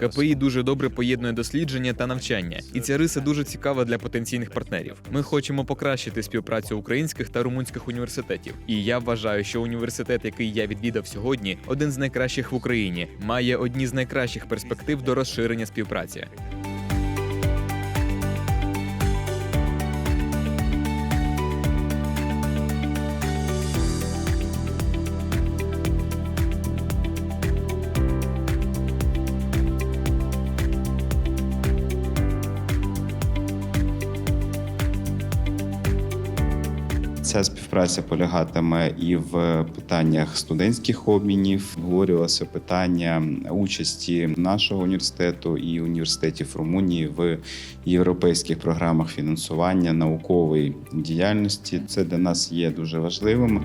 КПІ дуже добре поєднує дослідження та навчання, і ця риса дуже цікава для потенційних партнерів. Ми хочемо покращити співпрацю українських та румунських університетів. І я вважаю, що університет, який я відвідав сьогодні, один з найкращих в Україні, має одні з найкращих перспектив до розширення співпраці. Ця співпраця полягатиме і в питаннях студентських обмінів. Говорилося питання участі нашого університету і університетів Румунії в європейських програмах фінансування наукової діяльності. Це для нас є дуже важливим.